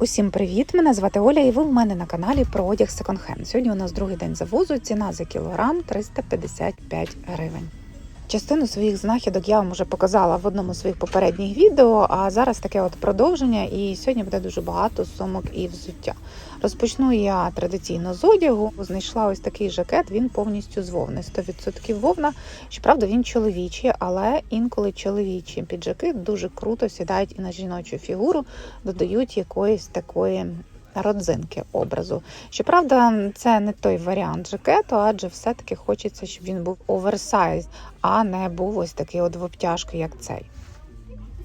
Усім привіт! Мене звати Оля, і ви в мене на каналі про одяг секонд-хенд. Сьогодні у нас другий день завозу. Ціна за кілограм 355 гривень. Частину своїх знахідок я вам вже показала в одному з своїх попередніх відео, а зараз таке от продовження, і сьогодні буде дуже багато сумок і взуття. Розпочну я традиційно з одягу. Знайшла ось такий жакет, він повністю з вовни. 100% вовна. Щоправда, він чоловічий, але інколи чоловічі піджаки дуже круто сідають і на жіночу фігуру, додають якоїсь такої родзинки образу. Щоправда, це не той варіант жакету, адже все-таки хочеться, щоб він був оверсайз, а не був ось такий от в обтяжку, як цей.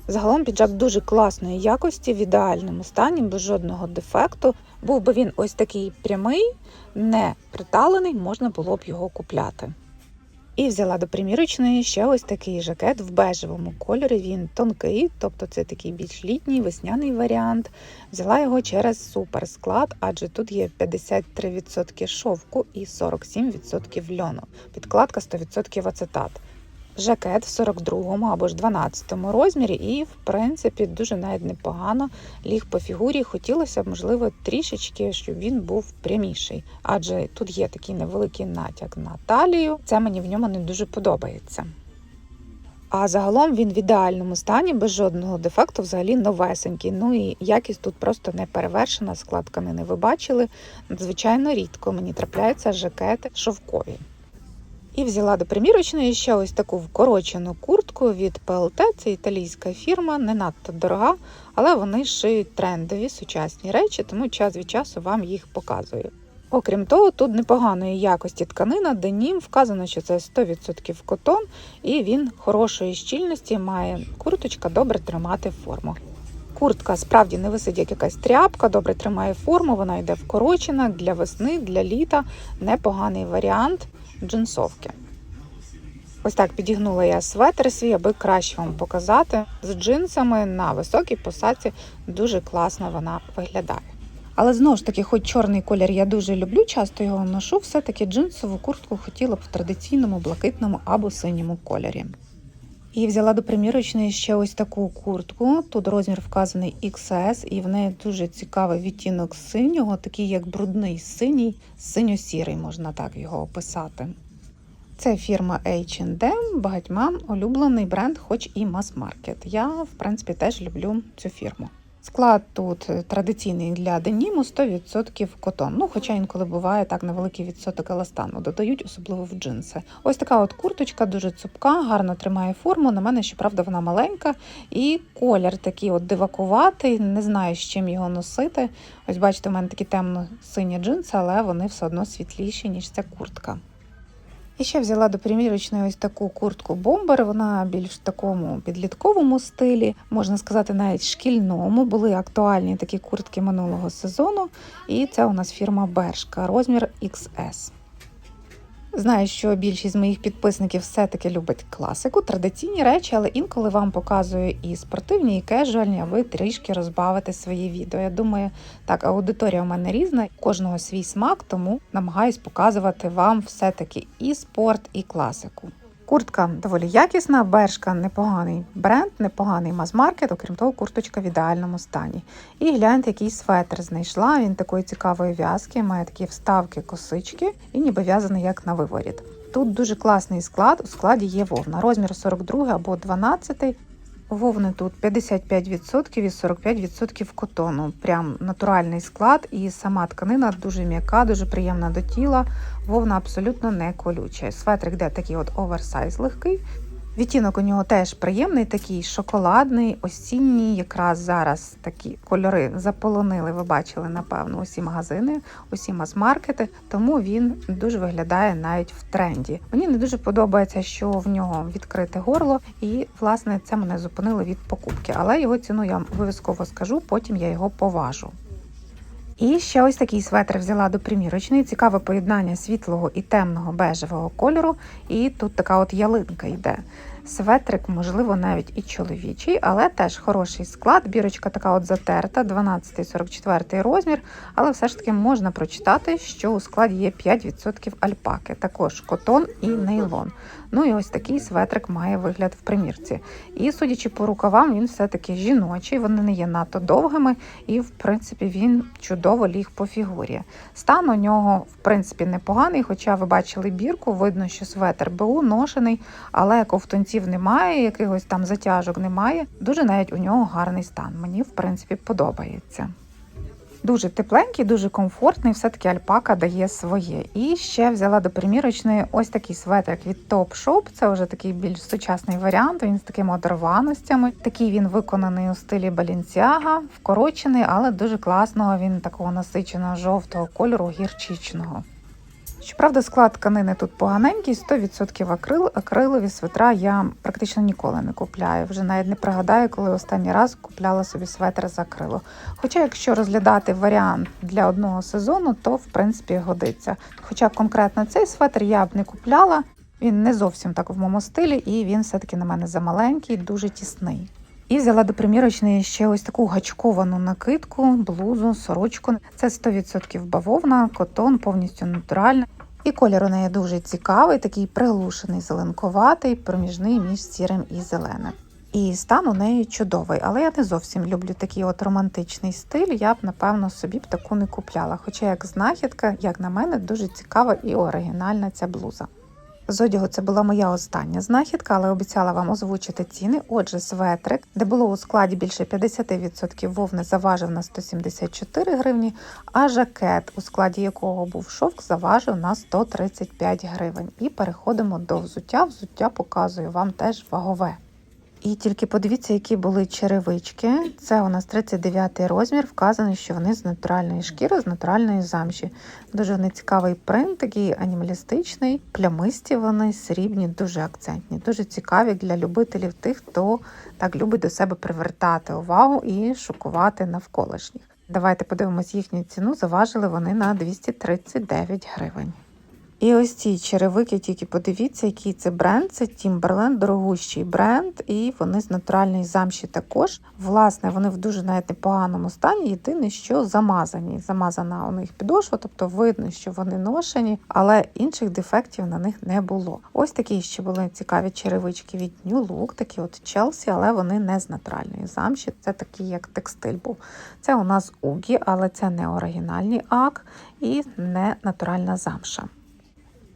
Загалом піджак дуже класної якості, в ідеальному стані, без жодного дефекту. Був би він ось такий прямий, не приталений, можна було б його купляти. І взяла до примірочної ще ось такий жакет в бежевому кольорі. Він тонкий, тобто це такий більш літній весняний варіант. Взяла його через суперсклад, адже тут є 53% шовку і 47% льону. Підкладка 100% ацетат. Жакет в 42-му або ж 12-му розмірі, і, в принципі, дуже навіть непогано ліг по фігурі. Хотілося б, можливо, трішечки, щоб він був пряміший, адже тут є такий невеликий натяк на талію. Це мені в ньому не дуже подобається. А загалом він в ідеальному стані, без жодного дефекту, взагалі новесенький. Ну і якість тут просто не перевершена. Склад тканини ви бачили. Надзвичайно рідко мені трапляються жакети шовкові. І взяла до примірочної ще ось таку вкорочену куртку від PLT, це італійська фірма, не надто дорога, але вони шиють трендові сучасні речі, тому час від часу вам їх показую. Окрім того, тут непоганої якості тканина, денім вказано, що це 100% котон, і він хорошої щільності має курточка добре тримати форму. Куртка справді не висить як якась тряпка, добре тримає форму, вона йде вкорочена для весни, для літа. Непоганий варіант джинсовки. Ось так підігнула я светр свій, аби краще вам показати. З джинсами на високій посадці дуже класно вона виглядає. Але знову ж таки, хоч чорний колір я дуже люблю, часто його ношу, все-таки джинсову куртку хотіла б в традиційному блакитному або синьому кольорі. І взяла до примірочної ще ось таку куртку. Тут розмір вказаний XS, і в неї дуже цікавий відтінок синього, такий як брудний синій, синьо-сірий, можна так його описати. Це фірма H&M, багатьма улюблений бренд, хоч і мас-маркет. Я, в принципі, теж люблю цю фірму. Склад тут традиційний для деніму 100% котон. Ну, хоча інколи буває так невеликий відсоток еластану, додають особливо в джинси. Ось така от курточка дуже цупка, гарно тримає форму. На мене, щоправда, вона маленька, і колір такий от дивакуватий. Не знаю, з чим його носити. Ось бачите, у мене такі темно-сині джинси, але вони все одно світліші, ніж ця куртка. І ще взяла до примірочної ось таку куртку бомбер. Вона більш в такому підлітковому стилі, можна сказати, навіть шкільному. Були актуальні такі куртки минулого сезону. І це у нас фірма Бершка, розмір XS. Знаю, що більшість моїх підписників все-таки любить класику, традиційні речі, але інколи вам показую і спортивні, і кежуальні, аби трішки розбавити свої відео. Я думаю, так, аудиторія у мене різна, кожного свій смак, тому намагаюсь показувати вам все-таки і спорт, і класику. Куртка доволі якісна, бершка непоганий бренд, непоганий мас-маркет, окрім того, курточка в ідеальному стані. І гляньте, який светр знайшла. Він такої цікавої в'язки, має такі вставки, косички і ніби в'язаний як на виворіт. Тут дуже класний склад. У складі є вовна. Розмір 42 або 12. Вовни тут 55% і 45% котону. Прям натуральний склад, і сама тканина дуже м'яка, дуже приємна до тіла. Вовна абсолютно не колюча. Светрик де такий от оверсайз легкий. Відтінок у нього теж приємний, такий шоколадний, осінній. Якраз зараз такі кольори заполонили. Ви бачили, напевно, усі магазини, усі мас-маркети. Тому він дуже виглядає навіть в тренді. Мені не дуже подобається, що в нього відкрите горло, і власне це мене зупинило від покупки. Але його ціну я вам обов'язково скажу, потім я його поважу. І ще ось такий светр взяла до примірочної. Цікаве поєднання світлого і темного бежевого кольору. І тут така от ялинка йде. Светрик, можливо, навіть і чоловічий, але теж хороший склад. Бірочка така от затерта, 12-44 розмір, але все ж таки можна прочитати, що у складі є 5% альпаки, також котон і нейлон. Ну і ось такий светрик має вигляд в примірці. І судячи по рукавам, він все-таки жіночий, вони не є надто довгими, і в принципі він чудово ліг по фігурі. Стан у нього в принципі непоганий, хоча ви бачили бірку, видно, що светр БУ ношений, але ковтунців немає, якихось там затяжок немає. Дуже навіть у нього гарний стан. Мені в принципі подобається. Дуже тепленький, дуже комфортний, все-таки альпака дає своє. І ще взяла до примірочної ось такий светрик від Top Shop. Це вже такий більш сучасний варіант. Він з такими одорваностями. Такий він виконаний у стилі Balenciaga, вкорочений, але дуже класного. Він такого насиченого жовтого кольору гірчичного. Щоправда, склад тканини тут поганенький, 100% акрил. Акрилові светра я практично ніколи не купляю. Вже навіть не пригадаю, коли останній раз купляла собі светр з акрилу. Хоча, якщо розглядати варіант для одного сезону, то в принципі годиться. Хоча конкретно цей светр я б не купляла, він не зовсім так в моєму стилі, і він все-таки на мене замаленький, дуже тісний. І взяла до примірочної ще ось таку гачковану накидку, блузу, сорочку. Це 100% бавовна, котон, повністю натуральний. І колір у неї дуже цікавий, такий приглушений, зеленкуватий, проміжний між сірим і зеленим. І стан у неї чудовий, але я не зовсім люблю такий от романтичний стиль. Я б, напевно, собі б таку не купляла. Хоча, як знахідка, як на мене, дуже цікава і оригінальна ця блуза. З одягу це була моя остання знахідка, але обіцяла вам озвучити ціни. Отже, светрик, де було у складі більше 50% вовни, заважив на 174 гривні, а жакет, у складі якого був шовк, заважив на 135 гривень. І переходимо до взуття. Взуття показую вам теж вагове. І тільки подивіться, які були черевички. Це у нас 39 розмір. Вказано, що вони з натуральної шкіри, з натуральної замші. Дуже вони цікавий принт, такий анімалістичний, плямисті вони, срібні, дуже акцентні, дуже цікаві для любителів тих, хто так любить до себе привертати увагу і шокувати навколишніх. Давайте подивимось їхню ціну. Заважили вони на 239 гривень. І ось ці черевики, тільки подивіться, який це бренд. Це Timberland, дорогущий бренд, і вони з натуральної замші також. Власне, вони в дуже навіть непоганому стані. Єдине, що замазані. Замазана у них підошва, тобто видно, що вони ношені, але інших дефектів на них не було. Ось такі ще були цікаві черевички від New Look, такі от Челсі, але вони не з натуральної замші. Це такий як текстиль був. Це у нас Угі, але це не оригінальний ак і не натуральна замша.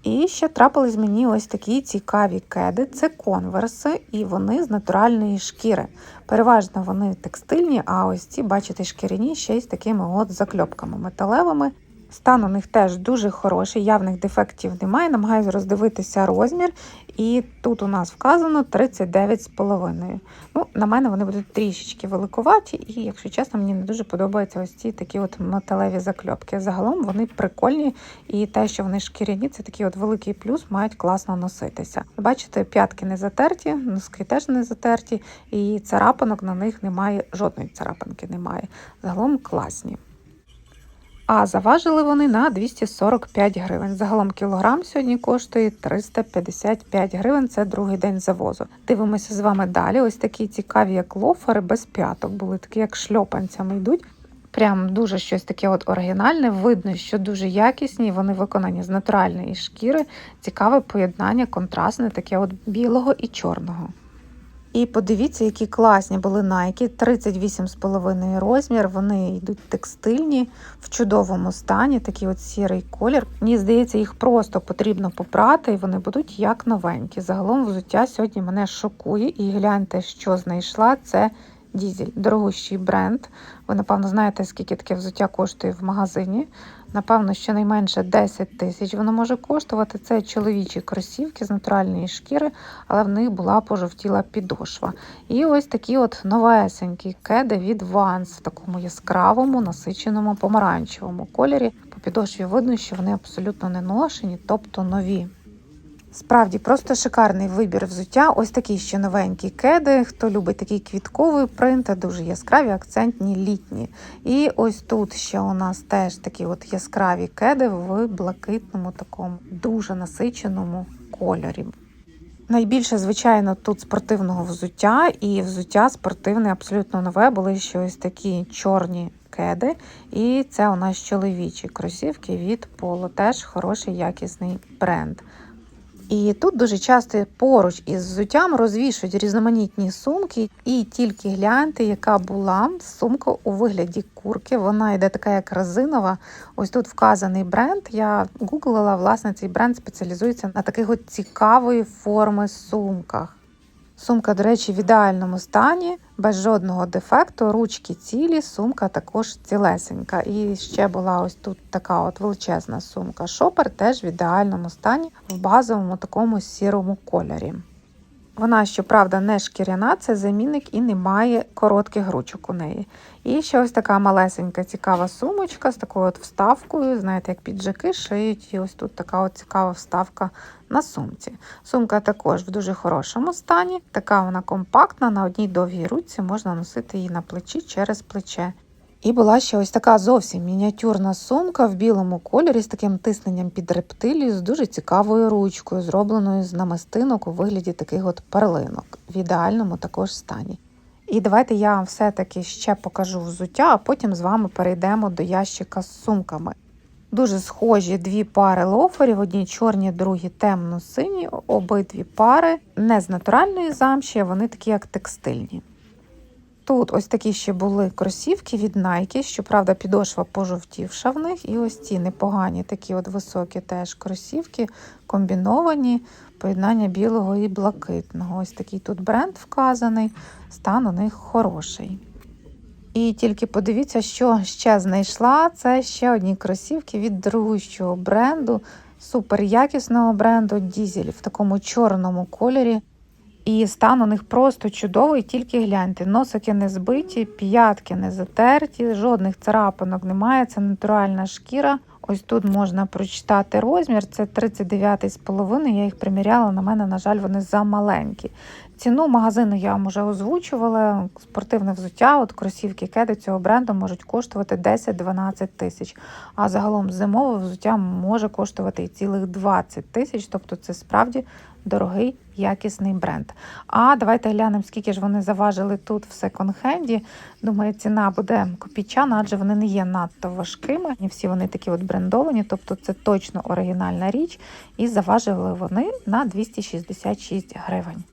І ще трапились мені ось такі цікаві кеди. Це конверси, і вони з натуральної шкіри. Переважно вони текстильні, а ось ці, бачите, шкіряні ще й з такими от закльопками металевими. Стан у них теж дуже хороший, явних дефектів немає. Намагаюся роздивитися розмір. І тут у нас вказано 39,5. Ну, На мене вони будуть трішечки великуваті, і, якщо чесно, мені не дуже подобаються ось ці такі от металеві закльопки. Загалом вони прикольні, і те, що вони шкіряні, це такий от великий плюс, мають класно носитися. Бачите, п'ятки не затерті, носки теж не затерті, і царапинок на них немає, жодної царапинки немає. Загалом класні. А заважили вони на 245 гривень. Загалом кілограм сьогодні коштує 355 гривень. Це другий день завозу. Дивимося з вами далі. Ось такі цікаві, як лофери без п'яток. Були такі, як шльопанцями йдуть. Прям дуже щось таке от оригінальне. Видно, що дуже якісні. Вони виконані з натуральної шкіри. Цікаве поєднання, контрастне, таке от білого і чорного. І подивіться, які класні були найки. 38,5 розмір. Вони йдуть текстильні в чудовому стані, такий от сірий колір. Мені здається, їх просто потрібно попрати, і вони будуть як новенькі. Загалом взуття сьогодні мене шокує. І гляньте, що знайшла. Це Дізель, дорогущий бренд. Ви, напевно, знаєте, скільки таке взуття коштує в магазині. Напевно, щонайменше 10 тисяч воно може коштувати. Це чоловічі кросівки з натуральної шкіри, але в них була пожовтіла підошва. І ось такі от новесенькі кеди від Vans в такому яскравому, насиченому помаранчевому кольорі. По підошві видно, що вони абсолютно не ношені, тобто нові. Справді, просто шикарний вибір взуття. Ось такі ще новенькі кеди. Хто любить такий квітковий принт, дуже яскраві, акцентні, літні. І ось тут ще у нас теж такі от яскраві кеди в блакитному, такому дуже насиченому кольорі. Найбільше, звичайно, тут спортивного взуття, і взуття спортивне, абсолютно нове. Були ще ось такі чорні кеди. І це у нас чоловічі кросівки від Polo. Теж хороший якісний бренд. І тут дуже часто поруч із взуттям розвішують різноманітні сумки, і тільки гляньте, яка була сумка у вигляді курки. Вона йде така, як резинова. Ось тут вказаний бренд. Я гуглила, власне, цей бренд спеціалізується на таких от цікавої форми сумках. Сумка, до речі, в ідеальному стані, без жодного дефекту, ручки цілі, сумка також цілесенька. І ще була ось тут така от величезна сумка. Шопер теж в ідеальному стані, в базовому такому сірому кольорі. Вона, щоправда, не шкіряна, це замінник і немає коротких ручок у неї. І ще ось така малесенька цікава сумочка з такою от вставкою. Знаєте, як піджаки шиють, і ось тут така от цікава вставка на сумці. Сумка також в дуже хорошому стані. Така вона компактна, на одній довгій руці можна носити її на плечі через плече. І була ще ось така зовсім мініатюрна сумка в білому кольорі з таким тисненням під рептилію, з дуже цікавою ручкою, зробленою з намистинок у вигляді таких от перлинок, в ідеальному також стані. І давайте я вам все-таки ще покажу взуття, а потім з вами перейдемо до ящика з сумками. Дуже схожі дві пари лоферів, одні чорні, другі темно-сині, обидві пари не з натуральної замші, а вони такі як текстильні. Тут ось такі ще були кросівки від Nike, щоправда, підошва пожовтівша в них. І ось ці непогані, такі от високі теж кросівки, комбіновані, поєднання білого і блакитного. Ось такий тут бренд вказаний, стан у них хороший. І тільки подивіться, що ще знайшла. Це ще одні кросівки від дорогущого бренду, супер якісного бренду Дізель в такому чорному кольорі. І стан у них просто чудовий, тільки гляньте. Носики не збиті, п'ятки не затерті, жодних царапинок немає. Це натуральна шкіра. Ось тут можна прочитати розмір. Це 39,5. Я їх приміряла. На мене, на жаль, вони замаленькі. Ціну магазину я вам вже озвучувала. Спортивне взуття, от кросівки кеди цього бренду можуть коштувати 10-12 тисяч. А загалом зимове взуття може коштувати і цілих 20 тисяч. Тобто це справді дорогий якісний бренд. А давайте глянемо, скільки ж вони заважили тут в секонд-хенді. Думаю, ціна буде копійчана, адже вони не є надто важкими. І всі вони такі от брендовані, тобто це точно оригінальна річ. І заважили вони на 266 гривень.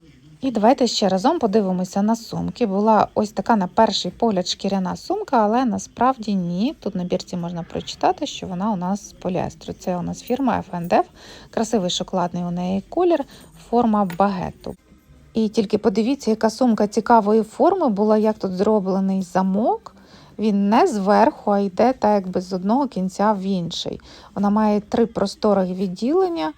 І давайте ще разом подивимося на сумки. Була ось така на перший погляд шкіряна сумка, але насправді ні. Тут на бірці можна прочитати, що вона у нас з поліестру. Це у нас фірма FNDF, красивий шоколадний у неї колір, форма багету. І тільки подивіться, яка сумка цікавої форми була, як тут зроблений замок. Він не зверху, а йде так якби з одного кінця в інший. Вона має три простори відділення.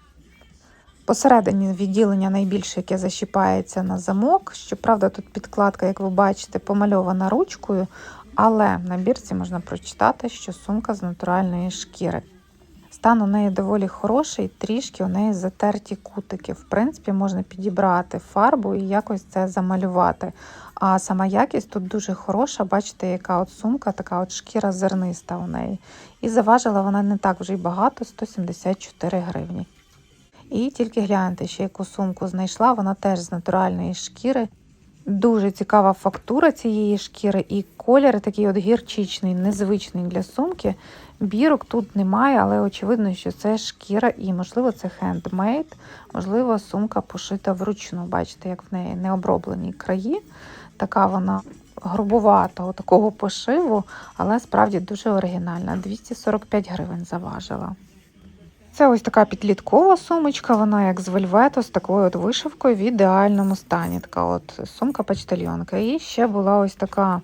Посередині відділення найбільше, яке защіпається на замок. Щоправда, тут підкладка, як ви бачите, помальована ручкою, але на бірці можна прочитати, що сумка з натуральної шкіри. Стан у неї доволі хороший, трішки у неї затерті кутики. В принципі, можна підібрати фарбу і якось це замалювати. А сама якість тут дуже хороша. Бачите, яка от сумка, така от шкіра зерниста у неї. І заважила вона не так вже й багато 174 гривні. І тільки гляньте, ще яку сумку знайшла, вона теж з натуральної шкіри. Дуже цікава фактура цієї шкіри, і колір такий от гірчичний, незвичний для сумки. Бірок тут немає, але очевидно, що це шкіра і, можливо, це хендмейд, можливо, сумка пошита вручну. Бачите, як в неї необроблені краї. Така вона грубуватого такого пошиву, але справді дуже оригінальна. 245 гривень заважила. Це ось така підліткова сумочка, вона як з вельвету, з такою от вишивкою в ідеальному стані. Така от сумка-почтальйонка. І ще була ось така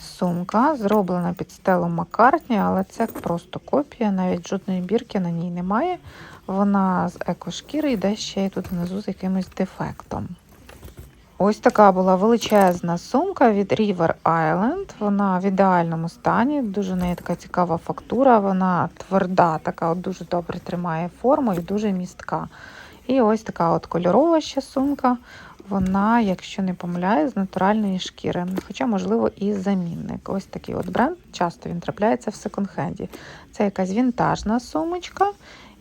сумка, зроблена під стелом Маккартні, але це просто копія, навіть жодної бірки на ній немає. Вона з екошкіри йде ще й тут внизу з якимось дефектом. Ось така була величезна сумка від River Island. Вона в ідеальному стані, дуже неї така цікава фактура, вона тверда, така от дуже добре тримає форму і дуже містка. І ось така от кольорова ще сумка. Вона, якщо не помиляю, з натуральної шкіри, хоча, можливо, і замінник. Ось такий от бренд. Часто він трапляється в секонд-хенді. Це якась вінтажна сумочка.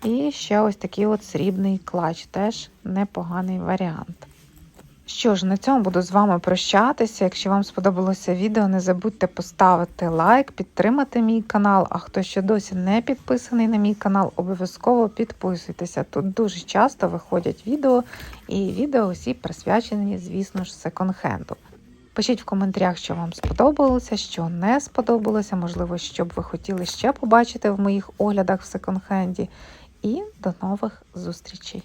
І ще ось такий от срібний клач, теж непоганий варіант. Що ж, на цьому буду з вами прощатися. Якщо вам сподобалося відео, не забудьте поставити лайк, підтримати мій канал. А хто ще досі не підписаний на мій канал, обов'язково підписуйтеся. Тут дуже часто виходять відео, і відео усі присвячені, звісно ж, секонд-хенду. Пишіть в коментарях, що вам сподобалося, що не сподобалося, можливо, що б ви хотіли ще побачити в моїх оглядах в секонд-хенді. І до нових зустрічей!